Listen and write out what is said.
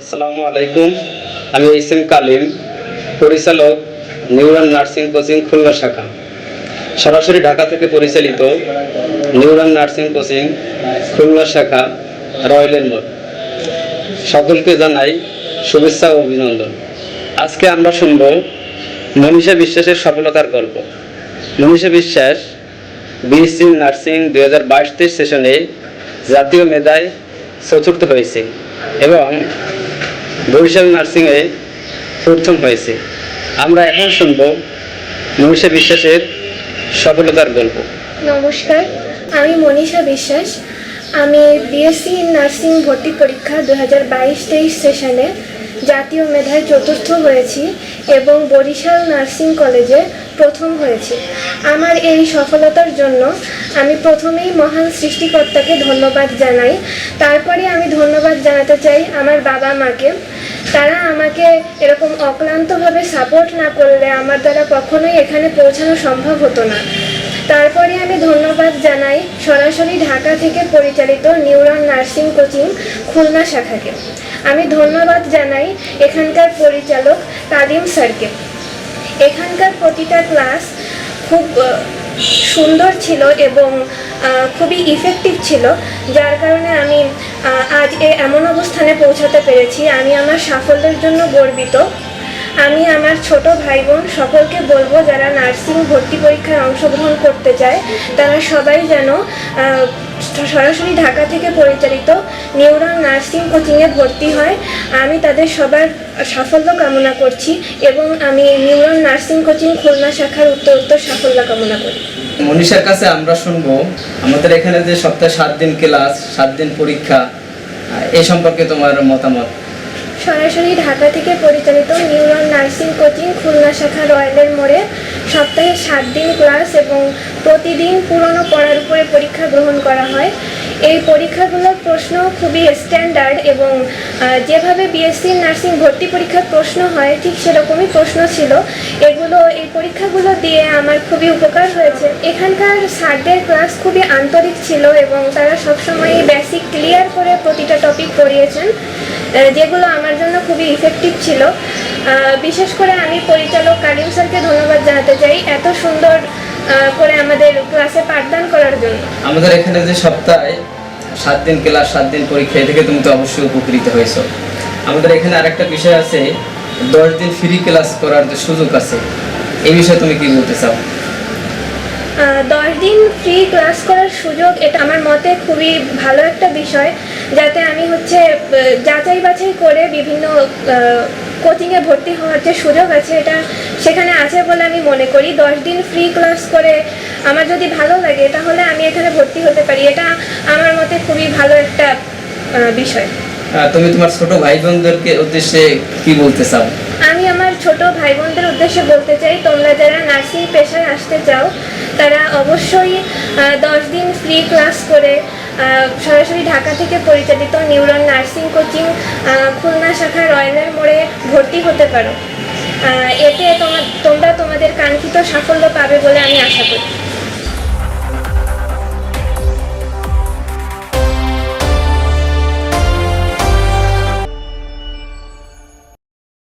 আসসালামু আলাইকুম। আমি ইসিম কালিম, পরিচালক নিউরাল নার্সিং কোচিং খুলনা শাখা। সরাসরি ঢাকা থেকে পরিচালিত নিউরাল নার্সিং কোচিং খুলনা শাখা রয়্যালের মোড় সকলকে জানাই শুভেচ্ছা ও অভিনন্দন। আজকে আমরা শুনব মনীষা বিশ্বাসের সফলতার গল্প। মনীষা বিশ্বাস, বিএসসি নার্সিং দুই হাজার বাইশ সেশনে জাতীয় মেধায় চতুর্থ হয়েছে এবং বরিশাল নার্সিংয়ে প্রথম হয়েছে। আমরা এখন শুনব মনীষা বিশ্বাসের সফলতার গল্প। নমস্কার, আমি মনীষা বিশ্বাস। আমি বিএসসি নার্সিং ভর্তি পরীক্ষা দু হাজার বাইশ তেইশ সেশনে জাতীয় মেধায় চতুর্থ হয়েছি এবং বরিশাল নার্সিং কলেজে প্রথম হয়েছি। আমার এই সফলতার জন্য আমি প্রথমেই মহান সৃষ্টিকর্তাকে ধন্যবাদ জানাই। তারপরে আমি ধন্যবাদ জানাতে চাই আমার বাবা মাকে তারা আমাকে এরকম অক্লান্তভাবে সাপোর্ট না করলে আমার দ্বারা কখনোই এখানে পৌঁছানো সম্ভব হতো না। তারপরে আমি ধন্যবাদ জানাই সরাসরি ঢাকা থেকে পরিচালিত নিউরন নার্সিং কোচিং খুলনা শাখাকে। আমি ধন্যবাদ জানাই এখানকার পরিচালক তালিম স্যারকে। এখানকার প্রতিটা ক্লাস খুব সুন্দর ছিল এবং খুবই ইফেক্টিভ ছিল, যার কারণে আমি আজ এ এমন অবস্থানে পৌঁছাতে পেরেছি, আমি আমার সাফল্যের জন্য গর্বিত। আমি আমার ছোট ভাই বোন সকলকে বলব, যারা নার্সিং ভর্তি পরীক্ষায় অংশগ্রহণ করতে চায়, তারা সবাই যেন সরাসরি ঢাকা থেকে পরিচালিত নিউরন নার্সিং কোচিংয়ে ভর্তি হয়। আমি তাদের সবার সাফল্য কামনা করছি এবং আমি নিউরন নার্সিং কোচিং খুলনা শাখার উত্তর উত্তর সাফল্য কামনা করি। মনীষার কাছে আমরা শুনব, আমাদের এখানে যে সপ্তাহে সাত দিন ক্লাস সাত দিন পরীক্ষা এ সম্পর্কে তোমার মতামত? সরাসরি ঢাকা থেকে পরিচালিত নিউরন নার্সিং কোচিং খুলনা শাখা রয়্যালের মোড়ে সপ্তাহে সাত দিন ক্লাস এবং প্রতিদিন পুরনো পড়ার উপরে পরীক্ষা গ্রহণ করা হয়। এই পরীক্ষাগুলোর প্রশ্ন খুবই স্ট্যান্ডার্ড এবং যেভাবে বিএসসি নার্সিং ভর্তি পরীক্ষার প্রশ্ন হয়, ঠিক সেরকমই প্রশ্ন ছিল। এগুলো, এই পরীক্ষাগুলো দিয়ে আমার খুবই উপকার হয়েছে। এখানকার স্যারদের ক্লাস খুবই আন্তরিক ছিল এবং তারা সবসময় বেসিক ক্লিয়ার করে প্রতিটা টপিক পড়িয়েছেন যেগুলো আমার জন্য খুবই ইফেক্টিভ ছিল। বিশেষ করে আমি পরিচালক কালিম স্যারকে ধন্যবাদ জানাতে চাই। এত সুন্দর করে আমাদের ক্লাসে পাঠদান করার জন্য। আমাদের এখানে যে সপ্তাহে সাত দিন ক্লাস সাত দিন পরীক্ষা এ থেকে তুমি তো অবশ্যই উপকৃত হয়েছো। আমাদের এখানে আরেকটা বিষয় আছে দশ দিন ফ্রি ক্লাস করার যে সুযোগ আছে এই বিষয়ে তুমি কি বলতে চাও? দশ দিন ফ্রি ক্লাস করার সুযোগ এটা আমার মতে খুবই ভালো একটা বিষয় যাতে আমি হচ্ছে যাচাই বাছাই করে বিভিন্ন কোচিংয়ে ভর্তি হওয়ার যে সুযোগ আছে এটা সেখানে আছে বলে আমি মনে করি। দশ দিন ফ্রি ক্লাস করে আমার যদি ভালো লাগে তাহলে আমি এখানে ভর্তি হতে পারি। এটা আমার মতে খুবই ভালো একটা বিষয়। তুমি তোমার ছোট ভাই বোনদেরকে উদ্দেশ্যে কি বলতে চাও? আমি আমার ছোট ভাই বোনদের উদ্দেশ্যে বলতে চাই তোমরা যারা নার্সিং পেশায় আসতে চাও তারা অবশ্যই দশ দিন ফ্রি ক্লাস করে সরাসরি ঢাকা থেকে পরিচালিত নিউরন নার্সিং কোচিং খুলনা শাখা রয়্যালের মোড়ে ভর্তি হতে পারো। এতে তোমা- তোমরা তোমাদের কাঙ্ক্ষিত সাফল্য পাবে বলে আমি আশা করি।